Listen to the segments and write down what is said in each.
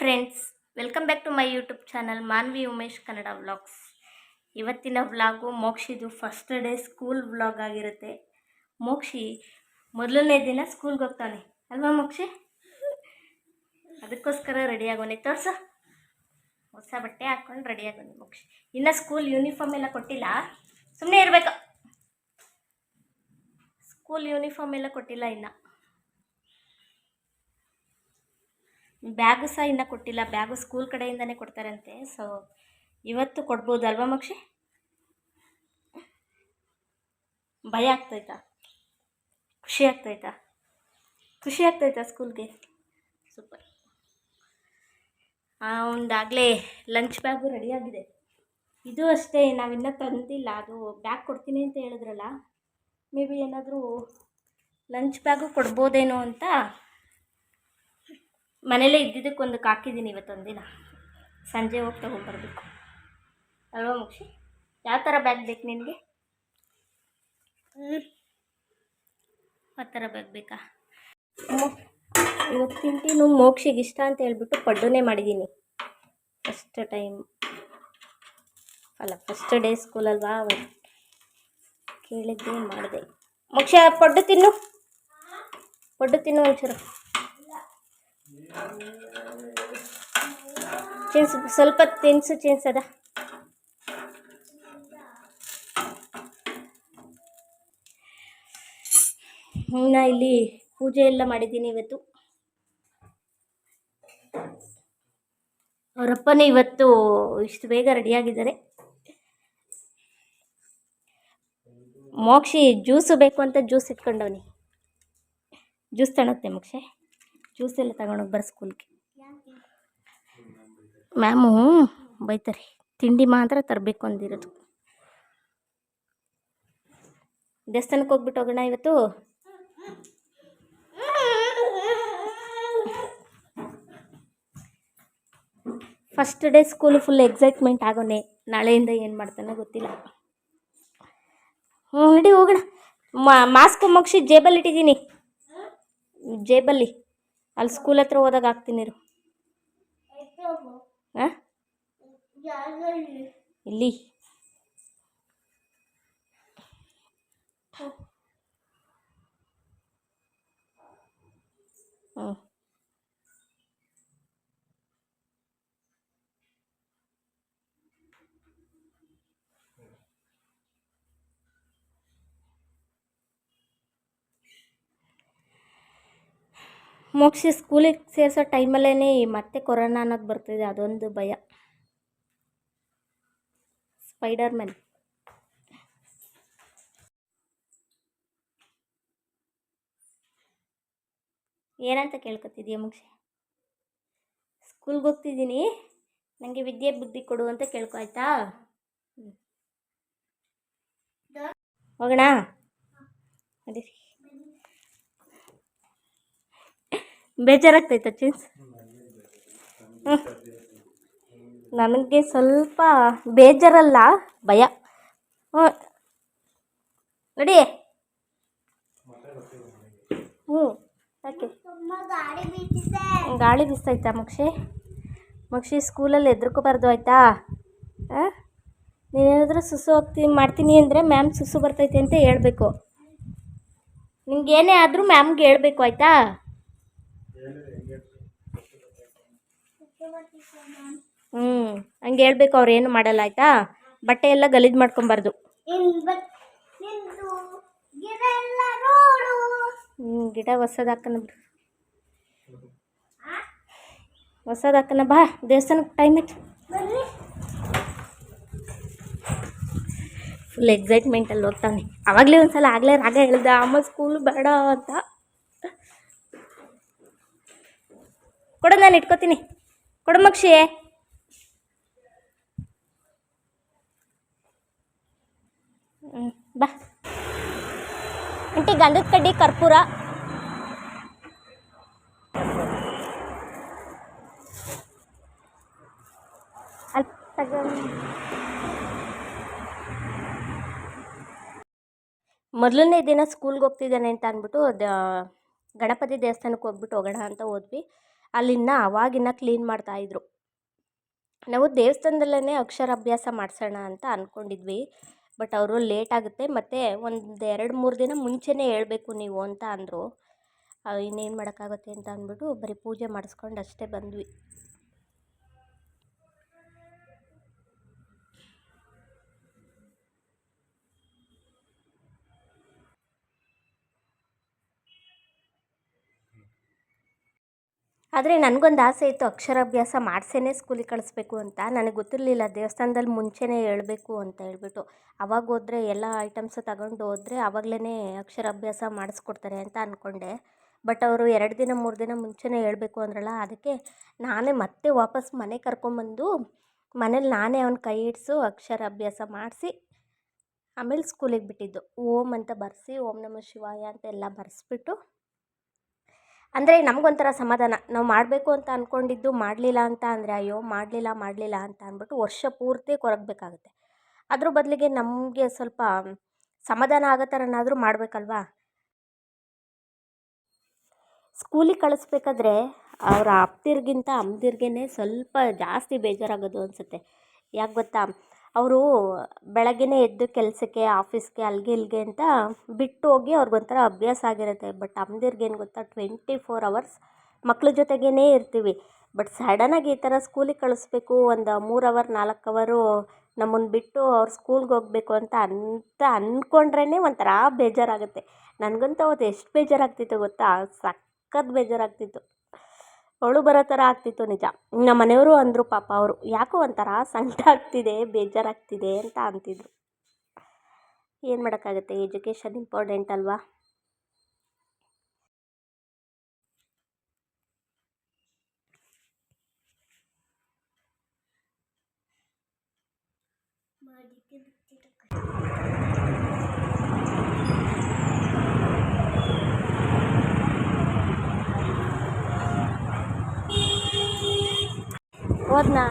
Friends welcome back to my YouTube channel Manvi Umesh Kannada vlogs ಇವತ್ತಿನ vlog ಮೋಕ್ಷಿದು first day school vlog ಆಗಿರುತ್ತೆ. ಮೋಕ್ಷಿ ಮೊದಲನೇ ದಿನ ಸ್ಕೂಲ್ಗೆ ಹೋಗ್ತಾನೆ. ಅಲ್ವಾ ಮೋಕ್ಷಿ? ಅದಕ್ಕೋಸ್ಕರ ರೆಡಿ ಆಗೋನೆ. ತೋರ್ಸು. ಹೊಸ ಬಟ್ಟೆ ಹಾಕ್ಕೊಂಡು ರೆಡಿ ಆಗೋನೆ ಮೋಕ್ಷಿ. ಇನ್ನು ಸ್ಕೂಲ್ ಯೂನಿಫಾರ್ಮ್ ಎಲ್ಲ ಕೊಟ್ಟಿಲ್ಲ. ಸುಮ್ಮನೆ ಇರಬೇಕು. ಸ್ಕೂಲ್ ಯೂನಿಫಾರ್ಮ್ ಎಲ್ಲ ಕೊಟ್ಟಿಲ್ಲ ಇನ್ನು. ಬ್ಯಾಗು ಸಹ ಇನ್ನೂ ಕೊಟ್ಟಿಲ್ಲ. ಬ್ಯಾಗು ಸ್ಕೂಲ್ ಕಡೆಯಿಂದನೇ ಕೊಡ್ತಾರಂತೆ. ಸೊ ಇವತ್ತು ಕೊಡ್ಬೋದು ಅಲ್ವಾ ಮಕ್ಷಿ? ಭಯ ಆಗ್ತೈತಾ? ಖುಷಿ ಆಗ್ತೈತಾ? ಖುಷಿ ಆಗ್ತೈತಾ ಸ್ಕೂಲ್ಗೆ ಸೂಪರ್ ಒಂದಾಗಲೇ ಲಂಚ್ ಬ್ಯಾಗು ರೆಡಿಯಾಗಿದೆ ಇದು ಅಷ್ಟೇ, ನಾವಿನ್ನೂ ತಂದಿಲ್ಲ. ಅದು ಬ್ಯಾಗ್ ಕೊಡ್ತೀನಿ ಅಂತ ಹೇಳಿದ್ರಲ್ಲ ಮೇ ಬಿ ಏನಾದರೂ ಲಂಚ್ ಬ್ಯಾಗು ಕೊಡ್ಬೋದೇನೋ ಅಂತ ಮನೇಲೇ ಇದ್ದಿದ್ದಕ್ಕೆ ಒಂದು ಹಾಕಿದ್ದೀನಿ ಇವತ್ತೊಂದು ದಿನ ಸಂಜೆ ಹೋಗಿ ತೊಗೊಂಬರ್ಬೇಕು. ಅಲ್ವಾ ಮುಕ್ಷಿ? ಯಾವ ಥರ ಬ್ಯಾಗ್ ಬೇಕು ನಿನಗೆ? ಆ ಥರ ಬ್ಯಾಗ್ ಬೇಕಾ? ಇವತ್ತು ತಿಂಟಿನು ಮೋಕ್ಷಿಗೆ ಇಷ್ಟ ಅಂತ ಹೇಳ್ಬಿಟ್ಟು ಪಡ್ಡುನೇ ಮಾಡಿದ್ದೀನಿ ಫಸ್ಟ್ ಟೈಮ್ ಅಲ್ಲ ಫಸ್ಟ್ ಡೇ ಸ್ಕೂಲಲ್ವಾ ಕೇಳಿದ್ದೆ ಮಾಡಿದೆ. ಮೋಕ್ಷ ಪಡ್ಡು ತಿನ್ನು. ಪಡ್ಡು ತಿನ್ನು ಒಂಚೂರು. ಚಿನ್ಸ್ ಸ್ವಲ್ಪ ತಿನ್ಸು ಚಿನ್ಸ್ ಅದ. ಇನ್ನು ಇಲ್ಲಿ ಪೂಜೆ ಎಲ್ಲ ಮಾಡಿದ್ದೀನಿ ಇವತ್ತು. ಅವರಪ್ಪನೇ ಇವತ್ತು ಇಷ್ಟು ಬೇಗ ರೆಡಿಯಾಗಿದ್ದಾರೆ ಮೋಕ್ಷಿ ಜ್ಯೂಸು ಬೇಕು ಅಂತ ಜ್ಯೂಸ್ ಇಟ್ಕೊಂಡವನಿ. ಜ್ಯೂಸ್ ತಣತ್ತೆ ಮೋಕ್ಷೆ. ಜ್ಯೂಸ್ ಎಲ್ಲ ತಗೊಂಡೋಗಿ ಬರ ಸ್ಕೂಲ್ಗೆ ಮ್ಯಾಮು ಬೈತಾರೆ. ತಿಂಡಿ ಮಾತ್ರ ತರಬೇಕು ಅಂದಿರೋದು. ದೇವಸ್ಥಾನಕ್ಕೆ ಹೋಗ್ಬಿಟ್ಟು ಹೋಗೋಣ ಇವತ್ತು? First day school full excitement ಆಗೋನೆ. ನಾಳೆಯಿಂದ ಏನು ಮಾಡ್ತಾನೋ ಗೊತ್ತಿಲ್ಲ. ಹ್ಞೂ ನಡಿ ಹೋಗೋಣ. ಮಾಸ್ಕ್ ಮುಗಿಸಿ ಜೇಬಲ್ಲಿ ಇಟ್ಟಿದ್ದೀನಿ. ಜೇಬಲ್ಲಿ. ಅಲ್ಲಿ ಸ್ಕೂಲ್ ಹತ್ರ ಹೋದಾಗ ಹಾಕ್ತೀನಿ ಆ? ಇಲ್ಲಿ. ಹ್ಞೂ ಮೋಕ್ಷಿ ಸ್ಕೂಲಿಗೆ ಸೇರಿಸೋ ಟೈಮಲ್ಲೇ ಮತ್ತೆ ಕೊರೋನಾ ಅನ್ನೋದು ಬರ್ತಿದೆ, ಅದೊಂದು ಭಯ. ಸ್ಪೈಡರ್ ಮ್ಯಾನ್ ಏನಂತ ಕೇಳ್ಕೊತಿದ್ಯಾ ಮೋಕ್ಷಿ? ಸ್ಕೂಲ್ಗೆ ಹೋಗ್ತಿದ್ದೀನಿ ನನಗೆ ವಿದ್ಯೆ ಬುದ್ಧಿ ಕೊಡು ಅಂತ ಕೇಳ್ಕೊ, ಆಯ್ತಾ. ಹೋಗೋಣ? ಅದೇ. ಬೇಜಾರಾಗ್ತೈತ ಚೀನ್ಸ್. ಹ್ಞೂ ನನಗೆ ಸ್ವಲ್ಪ ಬೇಜಾರಲ್ಲ, ಭಯ. ಹ್ಞೂ ನಡಿ. ಹ್ಞೂ ಯಾಕೆ? ಗಾಳಿ ಬೀಸ್ತೈತಾ ಮಕ್ಷಿ? ಮಕ್ಷಿ ಸ್ಕೂಲಲ್ಲಿ ಹೆದ್ರಕೋಬಾರ್ದು ಆಯಿತಾ? ಹಾಂ? ನೀನೇನಾದರೂ ಸುಸು ಹೋಗ್ತೀನಿ ಮಾಡ್ತೀನಿ ಅಂದರೆ ಮ್ಯಾಮ್ ಸುಸು ಬರ್ತೈತೆ ಅಂತ ಹೇಳಬೇಕು. ನಿಮ್ಗೇನೇ ಆದರೂ ಮ್ಯಾಮ್ಗೆ ಹೇಳ್ಬೇಕು ಆಯಿತಾ? ಹ್ಞೂ ಹಂಗೆ ಹೇಳ್ಬೇಕು ಅವ್ರು ಏನು ಮಾಡಲ್ಲ ಆಯಿತಾ? ಬಟ್ಟೆ ಎಲ್ಲ ಗಲೀಜು ಮಾಡ್ಕೊಬಾರ್ದು. ಹ್ಞೂ ಗಿಡ ಹೊಸದು ಹಾಕನ ಬಿಡು. ಹೊಸದು ಹಾಕನ ಬಾ ದೇವಸ್ಥಾನಕ್ಕೆ ಟೈಮ್ ಆಯ್ತು. ಫುಲ್ ಎಕ್ಸೈಟ್ಮೆಂಟಲ್ಲಿ ಹೋಗ್ತಾನೆ ಆವಾಗಲೇ ಒಂದ್ಸಲ ಆಗಲೇ ರಾಗ ಹೇಳ್ದ ಅಮ್ಮ ಸ್ಕೂಲ್ ಬೇಡ ಅಂತ. ಕೊಡು ನಾನು ಇಟ್ಕೋತೀನಿ. ಕೊಡು ಮಕ್ಷಿ ಹ್ಞೂ ಬಾ. ಅಂಟಿ ಗಂಧದ ಕಡ್ಡಿ ಕರ್ಪೂರ. ಮೊದಲನೇ ದಿನ ಸ್ಕೂಲ್ಗೆ ಹೋಗ್ತಿದ್ದಾನೆ ಅಂತ ಅಂದ್ಬಿಟ್ಟು ಗಣಪತಿ ದೇವಸ್ಥಾನಕ್ಕೆ ಹೋಗ್ಬಿಟ್ಟು ಹೋಗೋಣ ಅಂತ ಹೋದ್ವಿ. ಅಲ್ಲಿನ್ನ ಅವಾಗಿನ್ನ ಕ್ಲೀನ್ ಮಾಡ್ತಾಯಿದ್ರು ನಾವು ದೇವಸ್ಥಾನದಲ್ಲೇ ಅಕ್ಷರಾಭ್ಯಾಸ ಮಾಡಿಸೋಣ ಅಂತ ಅಂದ್ಕೊಂಡಿದ್ವಿ ಬಟ್ ಅವರು ಲೇಟ್ ಆಗುತ್ತೆ. ಮತ್ತು ಒಂದು ಎರಡು ಮೂರು ದಿನ ಮುಂಚೆನೇ ಹೇಳ್ಬೇಕು ನೀವು ಅಂತ ಅಂದರು. ಇನ್ನೇನು ಮಾಡೋಕ್ಕಾಗುತ್ತೆ ಅಂತ ಅಂದ್ಬಿಟ್ಟು ಬರೀ ಪೂಜೆ ಮಾಡಿಸ್ಕೊಂಡು ಅಷ್ಟೇ ಬಂದ್ವಿ. ಆದರೆ ನನಗೊಂದು ಆಸೆ ಇತ್ತು, ಅಕ್ಷರಾಭ್ಯಾಸ ಮಾಡಿಸೇನೆ ಸ್ಕೂಲಿಗೆ ಕಳಿಸ್ಬೇಕು ಅಂತ. ನನಗೆ ಗೊತ್ತಿರಲಿಲ್ಲ ದೇವಸ್ಥಾನದಲ್ಲಿ ಮುಂಚೆನೇ ಹೇಳ್ಬೇಕು ಅಂತ ಹೇಳ್ಬಿಟ್ಟು. ಅವಾಗ ಹೋದರೆ ಎಲ್ಲ ಐಟಮ್ಸು ತಗೊಂಡು ಹೋದರೆ ಆವಾಗಲೇ ಅಕ್ಷರಾಭ್ಯಾಸ ಮಾಡಿಸ್ಕೊಡ್ತಾರೆ ಅಂತ ಅಂದ್ಕೊಂಡೆ ಬಟ್ ಅವರು ಎರಡು ದಿನ, ಮೂರು ದಿನ ಮುಂಚೆನೇ ಹೇಳಬೇಕು ಅಂದ್ರಲ್ಲ, ಅದಕ್ಕೆ ನಾನೇ ಮತ್ತೆ ವಾಪಸ್ ಮನೆ ಕರ್ಕೊಂಬಂದು ಮನೇಲಿ ನಾನೇ ಅವ್ನ ಕೈ ಹಿಡಿಸು ಅಕ್ಷರಾಭ್ಯಾಸ ಮಾಡಿಸಿ ಆಮೇಲೆ ಸ್ಕೂಲಿಗೆ ಬಿಟ್ಟಿದ್ದು. ಓಂ ಅಂತ ಬರೆಸಿ, ಓಂ ನಮಃ ಶಿವಾಯ ಅಂತ ಎಲ್ಲ ಬರೆಸ್ಬಿಟ್ಟು ಅಂದರೆ ನಮಗೊಂಥರ ಸಮಾಧಾನ. ನಾವು ಮಾಡಬೇಕು ಅಂತ ಅಂದ್ಕೊಂಡಿದ್ದು ಮಾಡಲಿಲ್ಲ ಅಂತ ಅಂದರೆ ಅಯ್ಯೋ ಮಾಡಲಿಲ್ಲ ಮಾಡಲಿಲ್ಲ ಅಂತ ಅಂದ್ಬಿಟ್ಟು ವರ್ಷ ಪೂರ್ತಿ ಕೊರಗಬೇಕಾಗುತ್ತೆ. ಅದ್ರ ಬದಲಿಗೆ ನಮಗೆ ಸ್ವಲ್ಪ ಸಮಾಧಾನ ಆಗೋ ಥರನಾದರೂ ಮಾಡಬೇಕಲ್ವಾ? ಸ್ಕೂಲಿಗೆ ಕಳಿಸ್ಬೇಕಾದ್ರೆ ಅವರ ಅಪ್ದಿರ್ಗಿಂತ ಅಮ್ದಿರ್ಗೇ ಸ್ವಲ್ಪ ಜಾಸ್ತಿ ಬೇಜಾರಾಗೋದು ಅನಿಸುತ್ತೆ. ಯಾಕೆ ಗೊತ್ತಾ? ಅವರು ಬೆಳಗ್ಗೆನೇ ಎದ್ದು ಕೆಲಸಕ್ಕೆ, ಆಫೀಸ್ಗೆ ಅಲ್ಲಿಗೆ ಇಲ್ಲಿಗೆ ಅಂತ ಬಿಟ್ಟು ಹೋಗಿ ಅವ್ರಿಗೊಂಥರ ಅಭ್ಯಾಸ ಆಗಿರುತ್ತೆ. ಬಟ್ ಅಮ್ಮದಿರ್ಗೇನು ಗೊತ್ತಾ, ಟ್ವೆಂಟಿ ಫೋರ್ ಅವರ್ಸ್ ಮಕ್ಳ ಜೊತೆಗೇ ಇರ್ತೀವಿ. ಬಟ್ ಸಡನ್ನಾಗಿ ಈ ಥರ ಸ್ಕೂಲಿಗೆ ಕಳಿಸ್ಬೇಕು, ಒಂದು ಮೂರು ಅವರ್, ನಾಲ್ಕು ಅವರು ನಮ್ಮನ್ನು ಬಿಟ್ಟು ಅವ್ರು ಸ್ಕೂಲ್ಗೆ ಹೋಗಬೇಕು ಅಂತ ಅಂತ ಅಂದ್ಕೊಂಡ್ರೇ ಒಂಥರ ಬೇಜಾರಾಗುತ್ತೆ. ನನಗಂತೂ ಅವತ್ತು ಎಷ್ಟು ಬೇಜಾರಾಗ್ತಿತ್ತು ಗೊತ್ತಾ, ಸಖತ್ ಬೇಜಾರಾಗ್ತಿತ್ತು. ಅಳು ಬರೋ ಥರ ಆಗ್ತಿತ್ತು ನಿಜ. ನಮ್ಮ ಮನೆಯವರು ಅಂದರು ಪಾಪ ಅವರು, ಯಾಕೋ ಒಂಥರ ಸಂಕಟ ಆಗ್ತಿದೆ, ಬೇಜಾರಾಗ್ತಿದೆ ಅಂತ ಅಂತಿದ್ರು. ಏನು ಮಾಡೋಕ್ಕಾಗತ್ತೆ? ಎಜುಕೇಷನ್ ಇಂಪಾರ್ಟೆಂಟ್ ಅಲ್ವಾ? ಹೋದ್ನಾ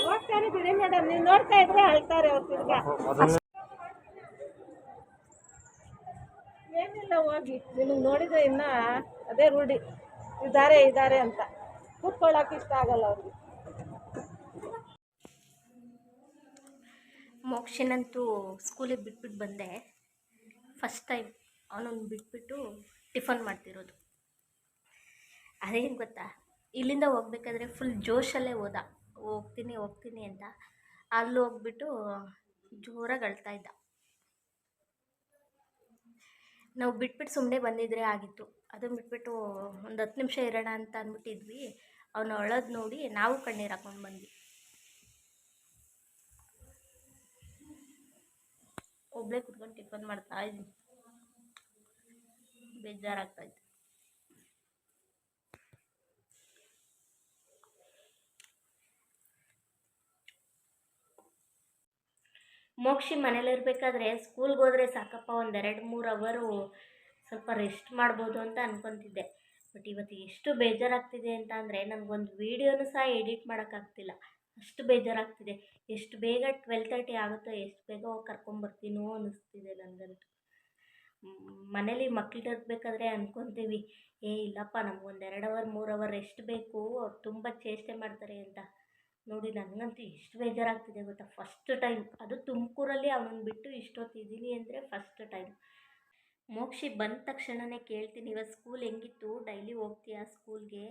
ಹೋಗ್ತಾರೆ ಬಿಡಿ ಮೇಡಮ್, ನೀವು ನೋಡ್ತಾ ಇದ್ರೆ ಅಳ್ತಾರೆ ಅವ್ರು ತಿರ್ಗಾ. ಏನಿಲ್ಲ, ಹೋಗಿ. ನಿಮಗೆ ನೋಡಿದ್ರೆ ಇನ್ನ ಅದೇ ರೂಢಿ. ಇದ್ದಾರೆ ಇದ್ದಾರೆ ಅಂತ. ಕೂತ್ಕೊಳ್ಳೋಕೆ ಇಷ್ಟ ಆಗಲ್ಲ ಅವ್ರಿಗೆ. ಮೋಕ್ಷನಂತೂ ಸ್ಕೂಲಿಗೆ ಬಿಟ್ಬಿಟ್ಟು ಬಂದೆ. ಫಸ್ಟ್ ಟೈಮ್ ಅವನೊಂದು ಬಿಟ್ಬಿಟ್ಟು ಟಿಫನ್ ಮಾಡ್ತಿರೋದು. ಅದೇನು ಗೊತ್ತಾ? ಇಲ್ಲಿಂದ ಹೋಗ್ಬೇಕಾದ್ರೆ ಫುಲ್ ಜೋಶಲ್ಲೇ ಹೋದ. ಹೋಗ್ತೀನಿ ಹೋಗ್ತೀನಿ ಅಂತ. ಅಲ್ಲಿ ಹೋಗ್ಬಿಟ್ಟು ಜೋರಾಗಿ ಅಳ್ತಾ ಇದ್ದ. ನಾವು ಬಿಟ್ಬಿಟ್ಟು ಸುಮ್ಮನೆ ಬಂದಿದ್ರೆ ಆಗಿತ್ತು. ಅದನ್ನು ಬಿಟ್ಬಿಟ್ಟು ಒಂದು ಹತ್ತು ನಿಮಿಷ ಇರೋಣ ಅಂತ ಅಂದ್ಬಿಟ್ಟಿದ್ವಿ. ಅವನು ಅಳೋದು ನೋಡಿ ನಾವು ಕಣ್ಣೀರು ಹಾಕೊಂಡು ಬಂದ್ವಿ. ಒಬ್ಬಳೇ ಕುತ್ಕೊಂಡು ಟಿಫನ್ ಮಾಡ್ತಾ ಇದ್ದೀನಿ. ಬೇಜಾರಾಗ್ತಾಯಿತ್ತು ಮೋಕ್ಷಿ ಮನೇಲಿರ್ಬೇಕಾದ್ರೆ ಸ್ಕೂಲ್ಗೆ ಹೋದರೆ ಸಾಕಪ್ಪ, ಒಂದೆರಡು ಮೂರು ಅವರು ಸ್ವಲ್ಪ ರೆಸ್ಟ್ ಮಾಡ್ಬೋದು ಅಂತ ಅಂದ್ಕೊತಿದ್ದೆ ಬಟ್ ಇವತ್ತು ಎಷ್ಟು ಬೇಜಾರಾಗ್ತಿದೆ ಅಂತ ಅಂದರೆ ನನಗೊಂದು ವೀಡಿಯೋನು ಸಹ ಎಡಿಟ್ ಮಾಡೋಕ್ಕಾಗ್ತಿಲ್ಲ ಅಷ್ಟು ಬೇಜಾರಾಗ್ತಿದೆ. ಎಷ್ಟು ಬೇಗ ಟ್ವೆಲ್ ತರ್ಟಿ ಆಗುತ್ತೋ, ಎಷ್ಟು ಬೇಗ ಹೋಗಿ ಕರ್ಕೊಂಬರ್ತೀನೋ ಅನ್ನಿಸ್ತಿದೆ ನನಗಂತೂ ಮನೇಲಿ ಮಕ್ಳು ಇರಬೇಕಾದ್ರೆ ಅಂದ್ಕೊತೀವಿ ಏ, ಇಲ್ಲಪ್ಪ ನಮ್ಗೊಂದು ಎರಡು ಅವರ್ ಮೂರು ಅವರ್ ರೆಸ್ಟ್ ಬೇಕು, ಅವ್ರು ತುಂಬ ಚೇಷ್ಟೆ ಮಾಡ್ತಾರೆ ಅಂತ. ನೋಡಿ ನನಗಂತೂ ಎಷ್ಟು ಬೇಜಾರಾಗ್ತಿದೆ ಗೊತ್ತಾ ಫಸ್ಟ್ ಟೈಮ್ ಅದು ತುಮಕೂರಲ್ಲಿ ಅವನನ್ನು ಬಿಟ್ಟು ಇಷ್ಟೊತ್ತು ಇದ್ದೀನಿ ಅಂದರೆ ಫಸ್ಟ್ ಟೈಮ್ ಮೋಕ್ಷಿ ಬಂದ ತಕ್ಷಣವೇ ಕೇಳ್ತೀನಿ ಇವತ್ತು ಸ್ಕೂಲ್ ಹೆಂಗಿತ್ತು? ಡೈಲಿ ಹೋಗ್ತೀಯಾ ಸ್ಕೂಲ್ಗೆ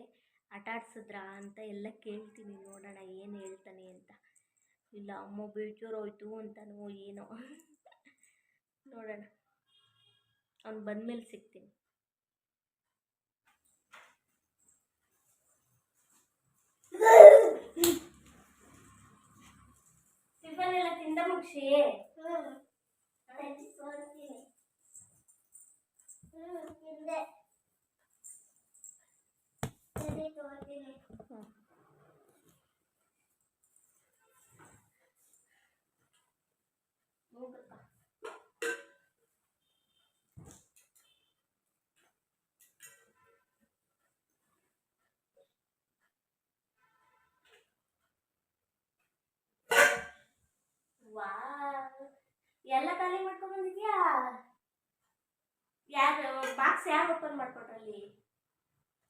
ಆಟ ಆಡ್ಸಿದ್ರಾ ಅಂತ ಎಲ್ಲ ಕೇಳ್ತೀನಿ ನೋಡೋಣ ಏನು ಹೇಳ್ತಾನೆ ಅಂತ. ಇಲ್ಲ, ಅಮ್ಮ ಬೇಜಾರೋಯ್ತು ಅಂತನೋ ಏನೋ. ನೋಡೋಣ. ಅವ್ನು ಬಂದಮೇಲೆ ಸಿಗ್ತೀನಿ. ಟಿಫನ್ ಎಲ್ಲ ತಿಂದ ಮುಗಿಸಿ? ಎಲ್ಲ ಖಾಲಿ ಮಾಡ್ಕೊಂಡ್ ಬಂದಿದ್ಯಾ? ಯಾರು ಬಾಕ್ಸ್ ಯಾರು ಓಪನ್ ಮಾಡ್ಕೊಟ್ರಲ್ಲಿ?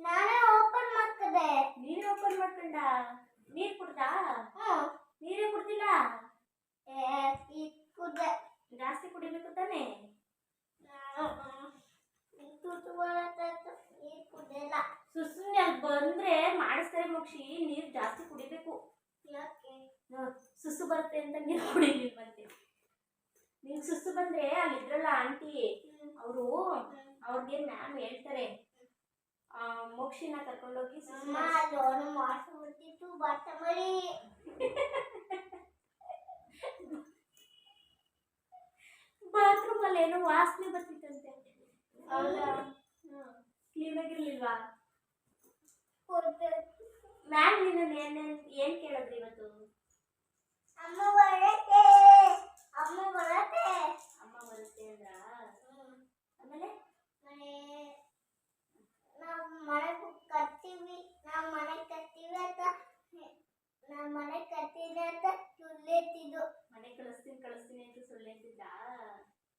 ನಾನೇ ಓಪನ್ ಮಾಡ್ಕದೆ ನೀನು ಓಪನ್ ಮಾಡ್ಕೊಂಡ? ನೀರು ಕುಡ್ದಾ? ಹಾ. ನೀರೇ ಕುಡ್ದಿಲ್ಲ? ಕುದೆ ಜಾಸ್ತಿ ಕುಡಿಬೇಕು ತಾನೆ? ಅಲ್ಲಿ ಬಂದ್ರೆ ಮಾಡಿಸ್ತಾರೆ ಮೋಕ್ಷಿ ನೀರ್ ಜಾಸ್ತಿ ಕುಡಿಬೇಕು. ಸುಸ್ಸು ಬರುತ್ತೆ ಅಂತ ನೀರು ಕುಡಿಲಿಲ್ವಂತೆ ನಿಂಗೆ ಸುಸ್ಸು ಬಂದ್ರೆ ಅಲ್ಲಿ ಇದ್ರಲ್ಲ ಆಂಟಿ ಅವರು ಅವ್ರಿಗೆ ಮ್ಯಾಮ್ ಹೇಳ್ತಾರೆ ಮೋಕ್ಷಿನ ಕರ್ಕೊಂಡೋಗಿ ಮಾಡ್ಸಿ- ಲೋನ್ ಮಾಡಿಸ್ಬಿಟ್ಟಿತ್ತು ಬಟ್ಟ ಮರಿ. ಬಾತ್ರೂಮ್ ಅಲ್ಲಿ ಏನೋ ವಾಸನೆ ಬರ್ತಿತ್ತಂತೆ. ಹೌದಾ? ಕ್ಲೀನ್ ಆಗಿರ್ಲಿಲ್ವಾ? ಮ್ಯಾಮ್ ನಿನ್ನ ಏನ್ ಏನ್ ಕೇಳಿದ್ರಿ ಇವತ್ತು? ಅಮ್ಮ ಬರತ್ತೆ. ಅಮ್ಮ ಬರುತ್ತೆ ಅಂದ್ರ ಆಮೇಲೆ ಮನೆ ನಾವು ಮನೆ ಕಟ್ತೀವಿ ನಾವು ಮನೆ ಕಟ್ತೀವಿ ಅಂತ ನಮ್ಮ ಮನೆ ಕಟ್ಟಿದೆ ಅಂತ ಸುಳ್ಳೇತಿದ್ದು ಮನೆ ಕಳಿಸ್ತೀನಿ ಕಳಿಸ್ತೀನಿ ಅಂತ ಸುಳ್ಳೇತಿದ್ದ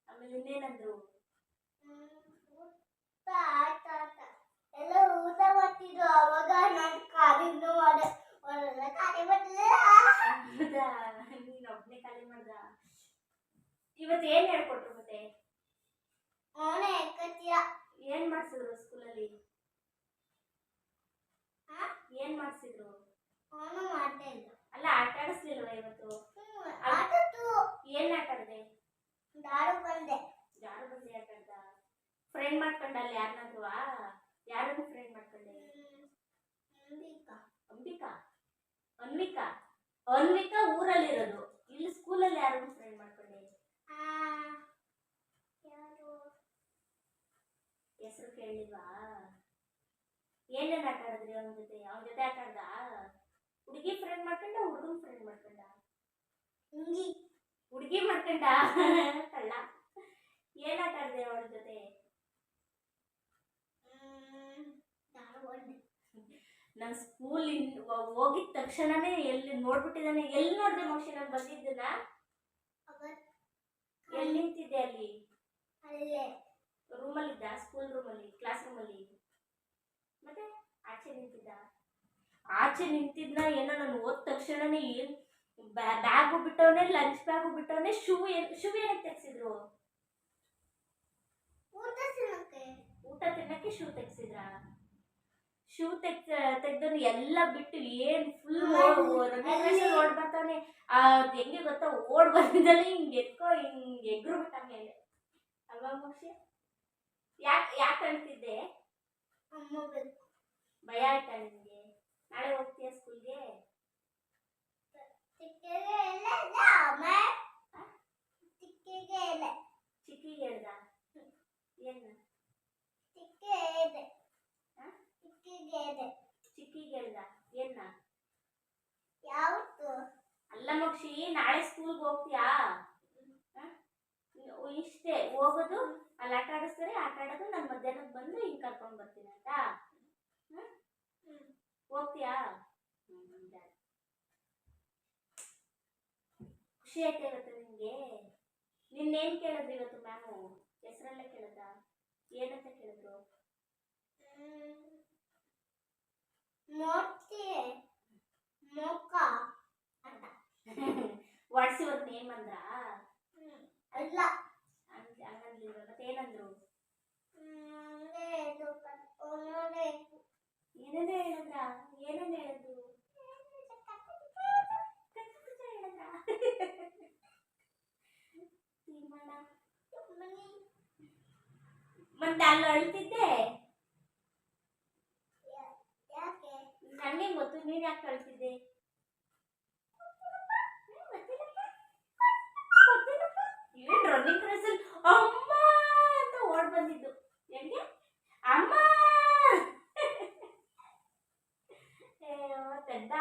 ಆಮೇಲೆ ಇನ್ನೇನಂದ್ರು? ಊಟ ಆಯ್ತ ಎಲ್ಲ ಊಟ ಮಾಡ್ತಿದ್ರು ಅವಾಗ ನಾನು ಕಾಲಿಂದು ಮಾಡೆ ಬರಲಿಲ್ಲ ಹೌದಾ? ನೀನ್ ಒಬ್ನೇ ಖಾಲಿ ಮಾಡ್ದ? ಇವತ್ತು ಏನ್ ಹೇಳ್ಕೊಟ್ರು ಮತ್ತೆ ಅವನೇ ಕತ್ತಿಯ ಏನ್ ಮಾಡ್ಸಿದ್ರು ಸ್ಕೂಲಲ್ಲಿ ಹಾ? ಏನ್ ಮಾಡ್ಸಿದ್ರು ಅವನು ಮಾಡ್ತಾ ಇದ್ದ ಅಲ್ಲ ಆಟ ಆಡಿಸ್ಲಿಲ್ವಾ ಇವತ್ತು ಹ್ಮ್, ಆಟದ್ದು ಏನ್ ಆಟ ಆಡ್ದೆ ದಾರು ಬಂದೆ. ಯಾರು ಬಂದೆ ಫ್ರೆಂಡ್ ಮಾಡ್ಕೊಂಡ ಅಲ್ಲಿ ಯಾರನ್ನಾದ್ರೂ ಯಾರನ್ನು ಫ್ರೆಂಡ್ ಮಾಡ್ಕೊಂಡೆ? ಅಂಬಿಕಾ. ಅಂಬಿಕಾ? ಅಂಬಿಕಾ ಅನ್ವಿಕಾ? ಅನ್ವಿಕಾ ಊರಲ್ಲಿರೋದು. ಇಲ್ಲಿ ಸ್ಕೂಲಲ್ಲಿ ಯಾರನ್ನು ಫ್ರೆಂಡ್ ಮಾಡ್ಕೊಂಡೆ? ಹೆಸರು ಕೇಳಿಲ್ವಾ? ಏನೇನ್ ಆಟ ಆಡಿದ್ರಿ ಅವನ ಜೊತೆ? ಅವನ ಜೊತೆ ಆಟ ಆಡ್ದ? ಹುಡುಗಿ ಫ್ರೆಂಡ್ ಮಾಡ್ಕೊಂಡ ಹುಡುಗನ್ ಫ್ರೆಂಡ್ ಮಾಡ್ಕೊಂಡ? ಹುಡುಗಿ ಹುಡುಗಿ ಮಾಡ್ಕೊಂಡ? ಕಳ್ಳ ಏನ್ ಆಟ ಆಡ್ದೆ ಅವಳ ಜೊತೆ? ನಾನು ಸ್ಕೂಲ್ ಹೋಗಿದ ತಕ್ಷಣನೇ ಎಲ್ಲಿ ನೋಡ್ಬಿಟ್ಟಿದ್ದಾನೆ ಎಲ್ಲಿ ನೋಡಿದೆ ಮೋಕ್ಷಿ ನಾನು ಬಂದಿದ್ದನ್ನ? ಅವತ್ ಎಲ್ಲಿ ನಿಂತಿದ್ದೆ ಅಲ್ಲಿ? ಅಲ್ಲೇ. ರೂಮಲ್ಲಿದ್ದ ಸ್ಕೂಲ್ ರೂಮಲ್ಲಿ ಕ್ಲಾಸ್ ರೂಮಲ್ಲಿ? ಮತ್ತೆ ಆಚೆ ನಿಂತಿದ್ದ? ಆಚೆ ನಿಂತಿದ್ನ ಏನೋ ನಾನು ಹೋದ ತಕ್ಷಣನೇ ಏನ್ ಬ್ಯಾಗು ಬಿಟ್ಟವನೇ ಲಂಚ್ ಬ್ಯಾಗು ಬಿಟ್ಟವನೇ ಶೂ ಏನ್ ಶೂ ಏನಕ್ಕೆ ತೆಗ್ಸಿದ್ರು ಊಟ ತಿನ್ನಕ್ಕೆ ತಿನ್ನಕ್ಕೆ ಶೂ ತೆಗ್ಸಿದ್ರ? ಶೂ ತೆಗ್ ತೆಗ್ದವನು ಎಲ್ಲ ಬಿಟ್ಟು ಏನ್ ಫುಲ್ ಓಡ್ ಬರ್ತಾನೆ ಆ ಅದ್ ಹೆಂಗೆ ಗೊತ್ತಾ? ಓಡ್ ಬಂದಿದ್ದಲ್ಲ ಹಿಂಗ್ ಎತ್ಕೋ ಹಿಂಗ್ ಎಗ್ರು ಬಿಟ್ಟ ಮೇಲೆ ಅಲ್ವಾ ಮೋಕ್ಷಿ ಯಾಕೆ ಯಾಕೆ ಅಂತಿದ್ದೆ ಭಯ ಆಯ್ತಾ ನಿಮ್ಗೆ ನಾಳೆ ಹೋಗ್ತೀಯ ಸ್ಕೂಲ್ಗೆ ಚಿಕ್ಕಿಗೆ ಹೇಳ್ದ? ಏನ್? ತಿಕ್ಕೆ ಇದೆ ಹ? ತಿಕ್ಕೆಗೆ ಇದೆ ಚಿಕ್ಕಿಗೆ ಹೇಳ್ದ ಏನ್ನ ಯಾವತ್ತು? ಅಲ್ಲ ಮಕ್ಷಿ ನಾಳೆ ಸ್ಕೂಲ್ಗೆ ಹೋಗ್ತೀಯಾ? ಇಷ್ಟೇ ಹೋಗೋದು ಅಲ್ಲಿ ಆಟ ಆಡಿಸ್ತಾರೆ ಆಟ ಆಡೋದು ನಾನು ಮಧ್ಯಾಹ್ನಕ್ಕೆ ಬಂದು ಹಿಂಗೆ ಕರ್ಕೊಂಡು ಬರ್ತೀನಿ ಅಂತ ಹೋಗ್ತೀಯಾ. ಖುಷಿ ಆಯ್ತಾ ಇವತ್ತು ನಿಮಗೆ ನಿನ್ನೇನ್ ಕೇಳಿದ್ರು ಇವತ್ತು ಮ್ಯಾಮು? ಹೆಸರಲ್ಲೇ ಕೇಳಿದ್ರ? ಏನಂತ ಕೇಳಿದ್ರು? ಮೋತಿ ಮೊಕ್ಕ ಅಂತ. ಯುವರ್ ನೇಮ್ ಅಂದ್ರಾ? ಹ್ಮ್. ಅಲ್ಲ. ಹಂಗ್- ಹಂಗಂದ್ಲಿಲ್ವ ಮತ್ತೆ ಏನಂದ್ರು? ಏನೇನೇ ಹೇಳಿದ್ರ? ಏನೇನು ಹೇಳಿದ್ರು? ಮತ್ತೆ ಅಲ್ಲಿ ಅಳ್ತಿದ್ದೆ ಯಾ- ಯಾಕೆ ನನಗೆ ಗೊತ್ತು ನೀನ್ ಯಾಕೆ ಕಳಿಸಿದ್ದೆ? ಏನ್ ರನ್ನಿಂಗ್ ರೇಸಲ್ಲಿ ಅಮ್ಮ ಅಂತ ಓಡ್ ಬಂದಿದ್ದು. ಹೆಂಗೆ? ಅಮ್ಮ! ತೆಡ್ಡ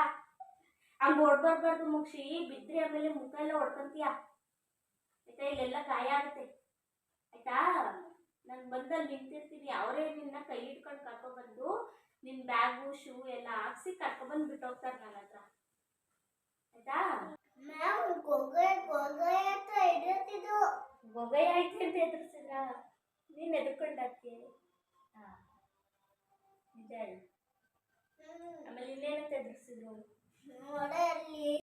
ಹಂಗ ಓಡ್ಬಾರ್ಬಾರ್ದು ಮುಕ್ಷಿ ಬಿದ್ರೆ ಆಮೇಲೆ ಮುಖ ಎಲ್ಲ ಹೊಡ್ಕೊಂತೀಯ? ಆಯ್ತಾ, ಇಲ್ಲೆಲ್ಲ ಗಾಯ ಆಗುತ್ತೆ. ಆಯ್ತಾ? ನಾನು ಬಂದಲ್ಲಿ ನಿಂತಿರ್ತೀನಿ. ಅವರೇ ನಿನ್ನ ಕೈ ಹಿಡ್ಕೊಂಡು ಕರ್ಕೊಬಂದು ನಿನ್ನ ಬ್ಯಾಗು ಶೂ ಎಲ್ಲ ಹಾಕ್ಸಿ ಕರ್ಕೊಬಂದು ಬಿಟ್ಟೋಗ್ತಾರೆ ನನ್ನ ಹತ್ರ. ಆಯ್ತಾ? ಮ್ಯಾಮ್ ಗೊಗ್ಗರೆ ಗೊಗ್ಗರೆ ಅಂತ ಗೊಗೈ ಆಯ್ತು ಅಂತ ಎದುರಿಸಿದ್ರ? ನೀನು ಎದುರ್ಕೊಂಡಾಕೆ? ಹಾಂ. ನಿಜ ಆಮೇಲೆ ಇನ್ನೇನಂತ ಎದುರಿಸಿದ್ರು? ನೋಡಲ್ಲಿ.